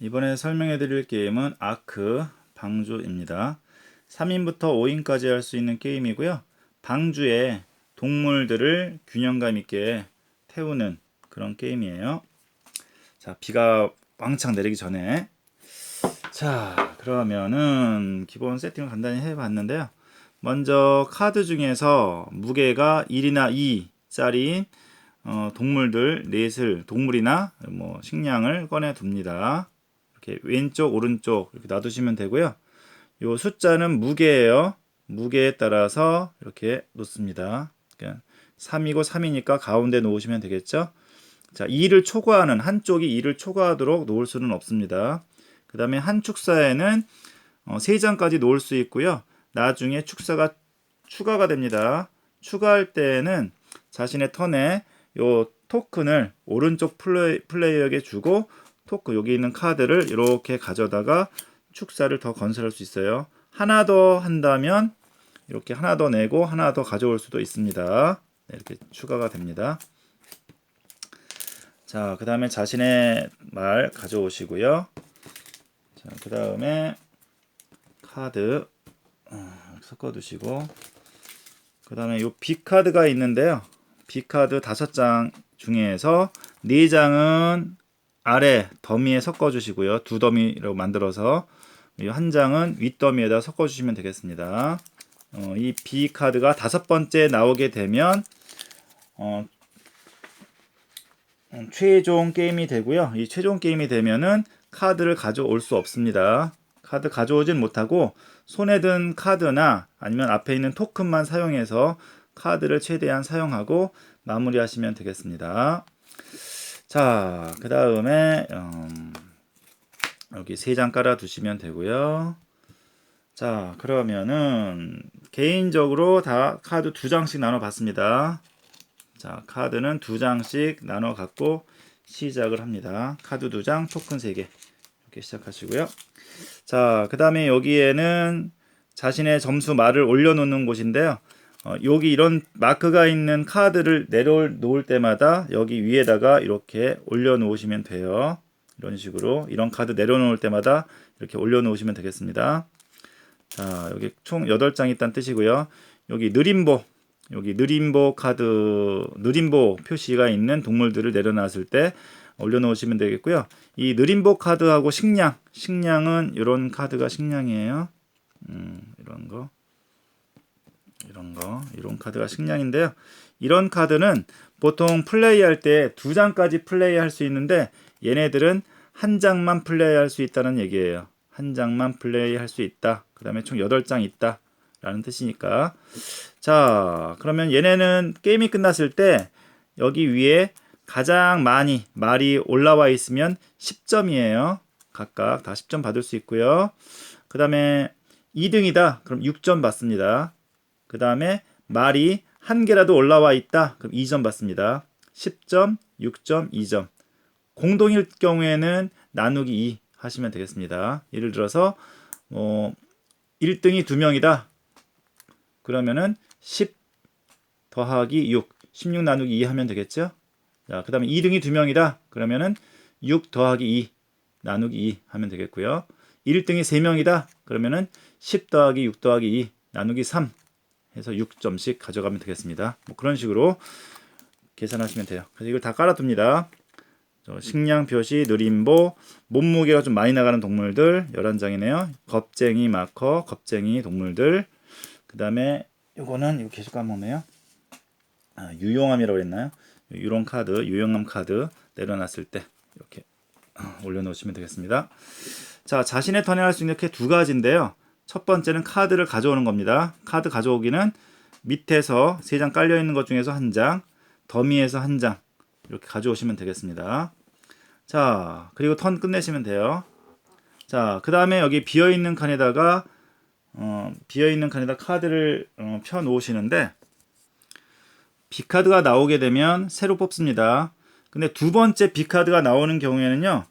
이번에 설명해 드릴 게임은 아크 방주입니다. 3인부터 5인까지 할 수 있는 게임이고요. 방주에 동물들을 균형감 있게 태우는 그런 게임이에요. 자, 비가 왕창 내리기 전에 자, 그러면은 기본 세팅을 간단히 해 봤는데요. 먼저 카드 중에서 무게가 1이나 2짜리 어, 동물들 넷을 동물이나 뭐 식량을 꺼내 둡니다. 이렇게 왼쪽 오른쪽 이렇게 놔두시면 되고요. 요 숫자는 무게예요. 무게에 따라서 이렇게 놓습니다. 그러니까 3이고 3이니까 가운데 놓으시면 되겠죠. 자, 2를 초과하는 한쪽이 2를 초과하도록 놓을 수는 없습니다. 그 다음에 한 축사에는 어, 3장까지 놓을 수 있고요. 나중에 축사가 추가가 됩니다. 추가할 때는 자신의 턴에 요 토큰을 오른쪽 플레이, 플레이어에게 주고 토크 여기 있는 카드를 이렇게 가져다가 축사를 더 건설할 수 있어요. 하나 더 한다면 이렇게 하나 더 내고 하나 더 가져올 수도 있습니다. 네, 이렇게 추가가 됩니다. 자, 그 다음에 자신의 말 가져오시고요. 자, 그 다음에 카드 어, 섞어두시고 그 다음에 요 B 카드가 있는데요. B 카드 다섯 장 중에서 네 장은 아래 더미에 섞어 주시고요. 두 더미로 만들어서 이한 장은 윗 더미에다 섞어 주시면 되겠습니다. 어, 이 B 카드가 다섯 번째 나오게 되면 어, 음, 최종 게임이 되고요. 이 최종 게임이 되면은 카드를 가져올 수 없습니다. 카드 가져오진 못하고 손에 든 카드나 아니면 앞에 있는 토큰만 사용해서 카드를 최대한 사용하고 마무리하시면 되겠습니다. 자, 그 다음에 음, 여기 세 장 깔아 두시면 되고요. 자, 그러면은 개인적으로 다 카드 두 장씩 나눠 봤습니다. 자, 카드는 두 장씩 나눠 갖고 시작을 합니다. 카드 두 장, 토큰 세 개. 이렇게 시작하시고요. 자, 그 다음에 여기에는 자신의 점수 말을 올려놓는 곳인데요. 어, 여기 이런 마크가 있는 카드를 내려놓을 때마다 여기 위에다가 이렇게 올려놓으시면 돼요. 이런 식으로 이런 카드 내려놓을 때마다 이렇게 올려놓으시면 되겠습니다. 자, 여기 총 8장 있다는 뜻이고요. 여기 느림보, 여기 느림보 카드, 느림보 표시가 있는 동물들을 내려놨을 때 올려놓으시면 되겠고요. 이 느림보 카드하고 식량, 식량은 이런 카드가 식량이에요. 음, 이런 거, 이런 거, 이런 카드가 식량인데요. 이런 카드는 보통 플레이할 때 두 장까지 플레이할 수 있는데 얘네들은 한 장만 플레이할 수 있다는 얘기예요. 한 장만 플레이할 수 있다. 그 다음에 총 8장 있다. 라는 뜻이니까. 자, 그러면 얘네는 게임이 끝났을 때 여기 위에 가장 많이 말이 올라와 있으면 10점이에요. 각각 다 10점 받을 수 있고요. 그 다음에 2등이다. 그럼 6점 받습니다. 그 다음에 말이 한 개라도 올라와 있다. 그럼 2점 받습니다. 10점, 6점, 2점. 공동일 경우에는 나누기 2 하시면 되겠습니다. 예를 들어서 뭐 1등이 2명이다. 그러면은 10 더하기 6, 16 나누기 2 하면 되겠죠? 자, 그 다음에 2등이 2명이다. 그러면은 6 더하기 2 나누기 2 하면 되겠고요. 1등이 3명이다. 그러면은 10 더하기 6 더하기 2 나누기 3 해서 6점씩 가져가면 되겠습니다. 뭐 그런 식으로 계산하시면 돼요. 그래서 이걸 다 깔아둡니다. 식량 표시, 느림보, 몸무게가 좀 많이 나가는 동물들 11장이네요. 겁쟁이 마커, 겁쟁이 동물들. 그 다음에 요거는 이거 계속 까먹네요. 아, 유용함이라고 했나요? 유용 카드, 유용함 카드 내려놨을 때 이렇게 어, 올려놓으시면 되겠습니다. 자, 자신의 턴에 할 수 있는 게 두 가지인데요. 첫 번째는 카드를 가져오는 겁니다. 카드 가져오기는 밑에서 세 장 깔려 있는 것 중에서 한 장, 더미에서 한 장 이렇게 가져오시면 되겠습니다. 자, 그리고 턴 끝내시면 돼요. 자, 그 다음에 여기 비어 있는 칸에다가 어, 비어 있는 칸에다 카드를 어, 펴 놓으시는데 B 카드가 나오게 되면 새로 뽑습니다. 근데 두 번째 B 카드가 나오는 경우에는요,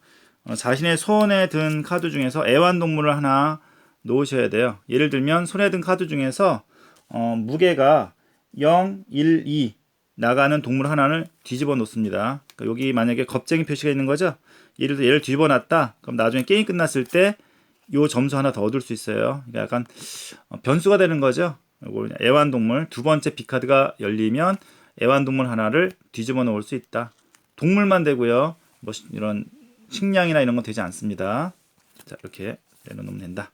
어, 자신의 손에 든 카드 중에서 애완동물을 하나 놓으셔야 돼요. 예를 들면 손에 든 카드 중에서 어, 무게가 0, 1, 2 나가는 동물 하나를 뒤집어 놓습니다. 그러니까 여기 만약에 겁쟁이 표시가 있는 거죠. 예를 들어 얘를 뒤집어 놨다. 그럼 나중에 게임 끝났을 때 요 점수 하나 더 얻을 수 있어요. 그러니까 약간 어, 변수가 되는 거죠. 요거 애완동물 두 번째 비카드가 열리면 애완동물 하나를 뒤집어 놓을 수 있다. 동물만 되고요. 뭐 시- 이런 식량이나 이런 건 되지 않습니다. 자 이렇게 내려놓으면 된다.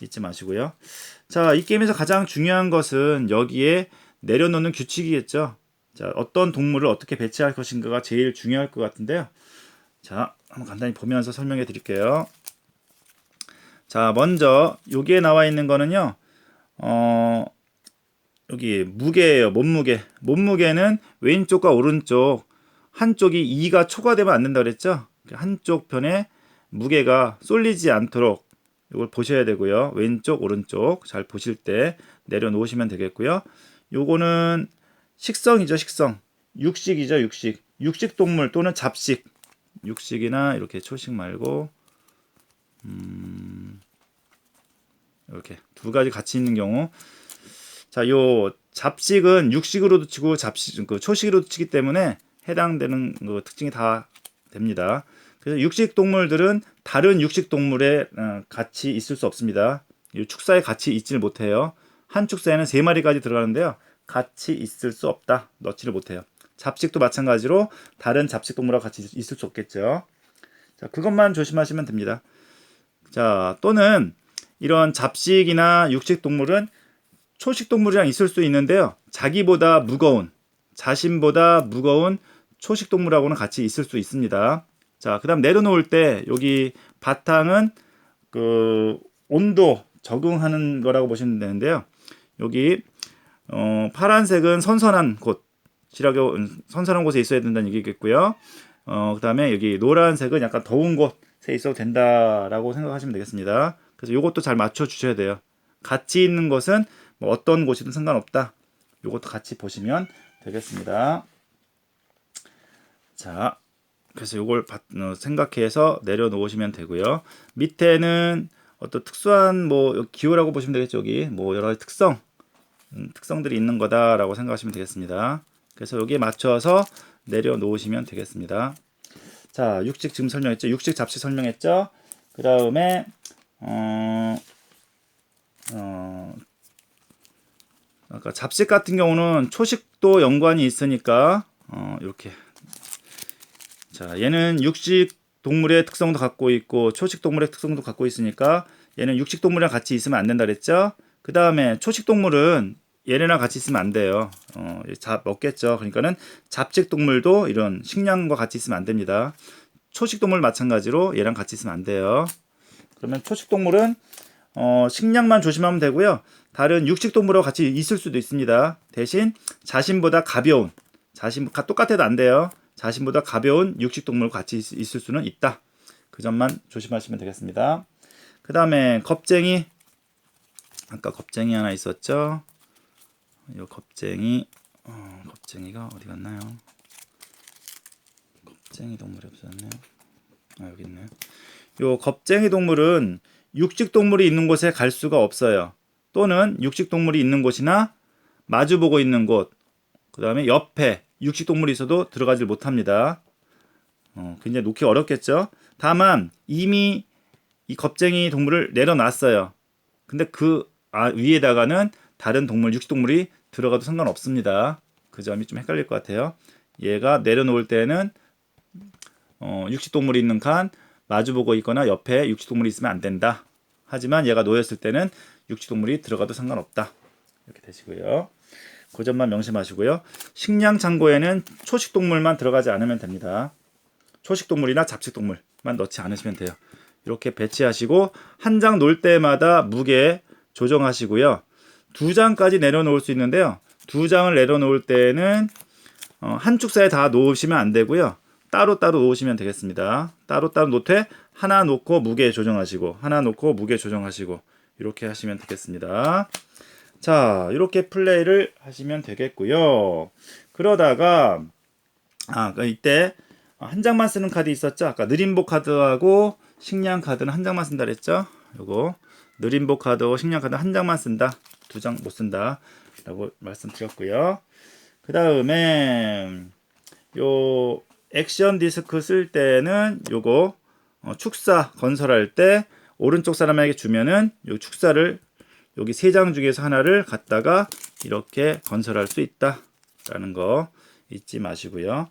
잊지 마시고요. 자, 이 게임에서 가장 중요한 것은 여기에 내려놓는 규칙이겠죠. 자, 어떤 동물을 어떻게 배치할 것인가가 제일 중요할 것 같은데요. 자, 한번 간단히 보면서 설명해 드릴게요. 자, 먼저 여기에 나와 있는 거는요. 어, 여기 무게예요. 몸무게. 몸무게는 왼쪽과 오른쪽 한쪽이 2가 초과되면 안 된다 그랬죠? 한쪽 편에 무게가 쏠리지 않도록 이걸 보셔야 되고요. 왼쪽, 오른쪽 잘 보실 때 내려놓으시면 되겠고요. 요거는 식성이죠, 식성. 육식이죠, 육식. 육식 동물 또는 잡식. 육식이나 이렇게 초식 말고 음, 이렇게 두 가지 같이 있는 경우 자, 요 잡식은 육식으로도 치고 잡식 그 초식으로도 치기 때문에 해당되는 그 특징이 다 됩니다. 그래서 육식 동물들은 다른 육식 동물에 어, 같이 있을 수 없습니다. 이 축사에 같이 있지를 못해요. 한 축사에는 세 마리까지 들어가는데요. 같이 있을 수 없다. 넣지를 못해요. 잡식도 마찬가지로 다른 잡식 동물과 같이 있을 수 없겠죠. 자, 그것만 조심하시면 됩니다. 자, 또는 이런 잡식이나 육식 동물은 초식 동물이랑 있을 수 있는데요. 자기보다 무거운, 자신보다 무거운 초식 동물하고는 같이 있을 수 있습니다. 자, 그다음 내려놓을 때 여기 바탕은 그 온도 적응하는 거라고 보시면 되는데요. 여기 어, 파란색은 선선한 곳이라고 선선한 곳에 있어야 된다는 얘기겠고요. 어, 그다음에 여기 노란색은 약간 더운 곳에 있어도 된다라고 생각하시면 되겠습니다. 그래서 이것도 잘 맞춰 주셔야 돼요. 같이 있는 것은 뭐 어떤 곳이든 상관없다. 이것도 같이 보시면 되겠습니다. 자, 그래서 이걸 어, 생각해서 내려놓으시면 되고요. 밑에는 어떤 특수한 뭐 기호라고 보시면 되겠죠. 여기 뭐 여러 가지 특성, 음, 특성들이 있는 거다라고 생각하시면 되겠습니다. 그래서 여기에 맞춰서 내려놓으시면 되겠습니다. 자, 육식 지금 설명했죠. 육식 잡식 설명했죠. 그 다음에 어, 어, 아까 잡식 같은 경우는 초식도 연관이 있으니까 어, 이렇게 자 얘는 육식 동물의 특성도 갖고 있고 초식 동물의 특성도 갖고 있으니까 얘는 육식 동물이랑 같이 있으면 안 된다 그랬죠 그 다음에 초식 동물은 얘네랑 같이 있으면 안 돼요 어, 잡 먹겠죠 그러니까는 잡식 동물도 이런 식량과 같이 있으면 안 됩니다 초식 동물 마찬가지로 얘랑 같이 있으면 안 돼요 그러면 초식 동물은 어, 식량만 조심하면 되고요. 다른 육식 동물하고 같이 있을 수도 있습니다. 대신 자신보다 가벼운 자신 똑같아도 안 돼요. 자신보다 가벼운 육식 동물과 같이 있, 있을 수는 있다. 그 점만 조심하시면 되겠습니다. 그 다음에 겁쟁이 아까 겁쟁이 하나 있었죠. 이 겁쟁이 어, 겁쟁이가 어디 갔나요? 겁쟁이 동물이 없었네요. 아 여기 있네요. 요 겁쟁이 동물은 육식 동물이 있는 곳에 갈 수가 없어요. 또는 육식 동물이 있는 곳이나 마주보고 있는 곳, 그 다음에 옆에 육식 동물이 있어도 들어가질 못합니다. 어, 굉장히 놓기 어렵겠죠. 다만 이미 이 겁쟁이 동물을 내려놨어요. 근데 그 아, 위에다가는 다른 동물, 육식 동물이 들어가도 상관없습니다. 그 점이 좀 헷갈릴 것 같아요. 얘가 내려놓을 때는 어, 육식 동물이 있는 칸 마주보고 있거나 옆에 육식동물이 있으면 안 된다. 하지만 얘가 놓였을 때는 육식동물이 들어가도 상관없다. 이렇게 되시고요. 그 점만 명심하시고요. 식량 창고에는 초식 동물만 들어가지 않으면 됩니다. 초식 동물이나 잡식 동물만 넣지 않으시면 돼요. 이렇게 배치하시고 한 장 놓을 때마다 무게 조정하시고요. 두 장까지 내려놓을 수 있는데요. 두 장을 내려놓을 때는 어, 한 축사에 다 놓으시면 안 되고요. 따로 따로 놓으시면 되겠습니다. 따로따로 놓되 하나 놓고 무게 조정하시고 하나 놓고 무게 조정하시고 이렇게 하시면 되겠습니다. 자, 이렇게 플레이를 하시면 되겠고요. 그러다가 아, 그 이때 한 장만 쓰는 카드 있었죠? 아까 느림보 카드하고 식량 카드는 한 장만 쓴다 그랬죠? 요거 느림보 카드하고 식량 카드 한 장만 쓴다. 두 장 못 쓴다. 라고 말씀드렸고요. 그 다음에 요 액션 디스크 쓸 때는 요거 어, 축사 건설할 때 오른쪽 사람에게 주면은 요 축사를 여기 세 장 중에서 하나를 갖다가 이렇게 건설할 수 있다라는 거 잊지 마시고요.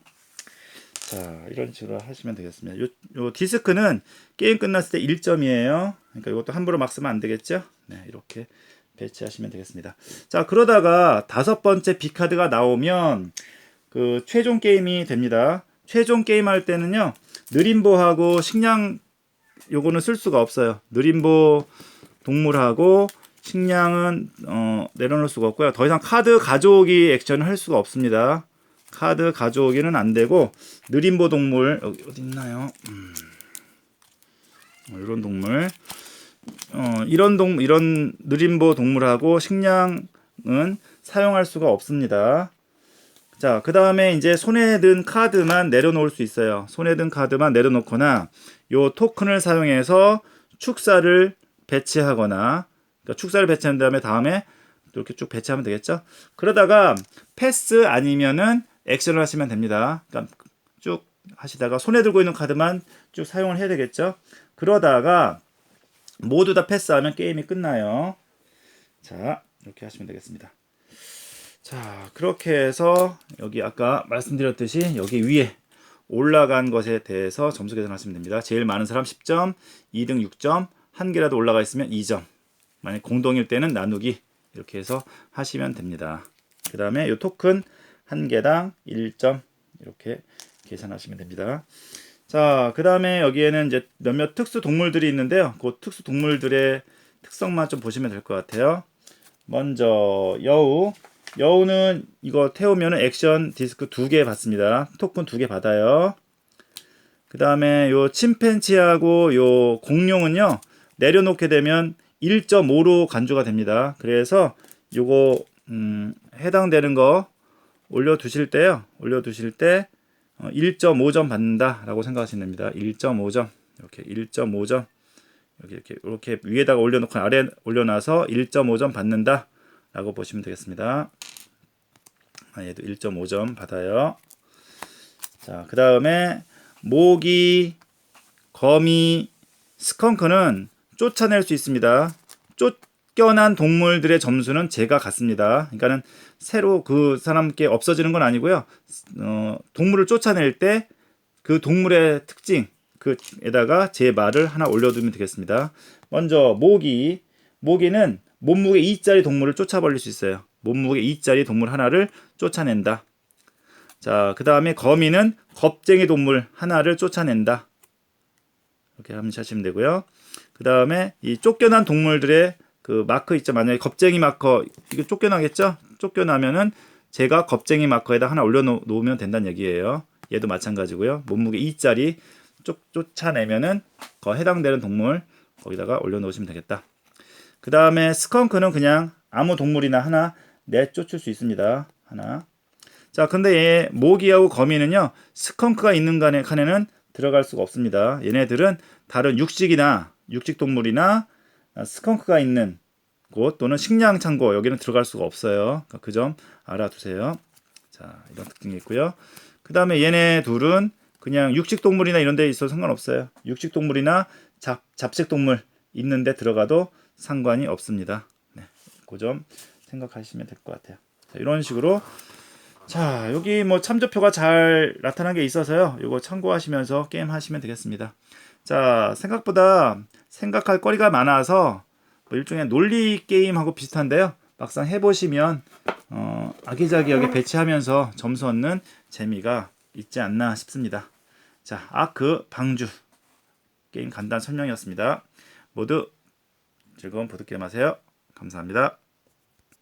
자, 이런 식으로 하시면 되겠습니다. 요, 요 디스크는 게임 끝났을 때 1점이에요. 그러니까 이것도 함부로 막 쓰면 안 되겠죠? 네, 이렇게 배치하시면 되겠습니다. 자, 그러다가 다섯 번째 B카드가 나오면 그 최종 게임이 됩니다. 최종 게임 할 때는요, 느림보하고 식량 요거는 쓸 수가 없어요. 느림보 동물하고 식량은 어, 내려놓을 수가 없고요. 더 이상 카드 가져오기 액션을 할 수가 없습니다. 카드 가져오기는 안 되고 느림보 동물 여기 어디 있나요? 음. 어, 이런 동물 어, 이런 동 이런 느림보 동물하고 식량은 사용할 수가 없습니다. 자, 그 다음에 이제 손에 든 카드만 내려놓을 수 있어요. 손에 든 카드만 내려놓거나 요 토큰을 사용해서 축사를 배치하거나 그러니까 축사를 배치한 다음에 다음에 이렇게 쭉 배치하면 되겠죠. 그러다가 패스 아니면은 액션을 하시면 됩니다. 그러니까 쭉 하시다가 손에 들고 있는 카드만 쭉 사용을 해야 되겠죠. 그러다가 모두 다 패스하면 게임이 끝나요. 자, 이렇게 하시면 되겠습니다. 자, 그렇게 해서 여기 아까 말씀드렸듯이 여기 위에 올라간 것에 대해서 점수 계산하시면 됩니다. 제일 많은 사람 10점, 2등 6점, 한 개라도 올라가 있으면 2점. 만약 공동일 때는 나누기 이렇게 해서 하시면 됩니다. 그 다음에 이 토큰 한 개당 1점 이렇게 계산하시면 됩니다. 자, 그 다음에 여기에는 이제 몇몇 특수 동물들이 있는데요. 그 특수 동물들의 특성만 좀 보시면 될 것 같아요. 먼저 여우. 여우는 이거 태우면 액션 디스크 두 개 받습니다. 토큰 두 개 받아요. 그 다음에 요 침팬치하고 요 공룡은요 내려놓게 되면 1.5로 간주가 됩니다. 그래서 요거 음, 해당되는 거 올려 두실 때요. 올려 두실 때 1.5점 받는다라고 생각하시면 됩니다. 1.5점 이렇게 1.5점 여기 이렇게 이렇게 위에다가 올려 놓고 아래 올려 놔서 1.5점 받는다라고 보시면 되겠습니다. 아, 얘도 1.5점 받아요. 자, 그 다음에 모기, 거미, 스컹크는 쫓아낼 수 있습니다. 쫓겨난 동물들의 점수는 제가 갖습니다. 그러니까는 새로 그 사람께 없어지는 건 아니고요. 어, 동물을 쫓아낼 때 그 동물의 특징 그에다가 제 말을 하나 올려두면 되겠습니다. 먼저 모기, 모기는 몸무게 2짜리 동물을 쫓아버릴 수 있어요. 몸무게 2짜리 동물 하나를 쫓아낸다. 자, 그 다음에 거미는 겁쟁이 동물 하나를 쫓아낸다. 이렇게 하시면 되고요. 그 다음에 이 쫓겨난 동물들의 그 마크 있죠. 만약에 겁쟁이 마커, 이거 쫓겨나겠죠? 쫓겨나면은 제가 겁쟁이 마커에다 하나 올려놓으면 된다는 얘기예요. 얘도 마찬가지고요. 몸무게 2짜리 쫓, 쫓아내면은 그 해당되는 동물 거기다가 올려놓으시면 되겠다. 그 다음에 스컹크는 그냥 아무 동물이나 하나 내쫓을 수 있습니다. 하나. 자, 근데 얘 모기하고 거미는요, 스컹크가 있는 간에 칸에는 들어갈 수가 없습니다. 얘네들은 다른 육식이나 육식 동물이나 스컹크가 있는 곳 또는 식량 창고 여기는 들어갈 수가 없어요. 그 점 알아두세요. 자, 이런 특징이 있고요. 그 다음에 얘네 둘은 그냥 육식 동물이나 이런 데 있어도 상관없어요. 육식 동물이나 잡, 잡식 동물 있는 데 들어가도 상관이 없습니다. 네, 그 점 생각하시면 될 것 같아요. 자, 이런 식으로 자 여기 뭐 참조표가 잘 나타난 게 있어서요. 이거 참고하시면서 게임 하시면 되겠습니다. 자 생각보다 생각할 거리가 많아서 뭐 일종의 논리 게임하고 비슷한데요. 막상 해보시면 어, 아기자기하게 배치하면서 점수 얻는 재미가 있지 않나 싶습니다. 자, 아크 방주 게임 간단 설명이었습니다. 모두 즐거운 보드게임 하세요. 감사합니다.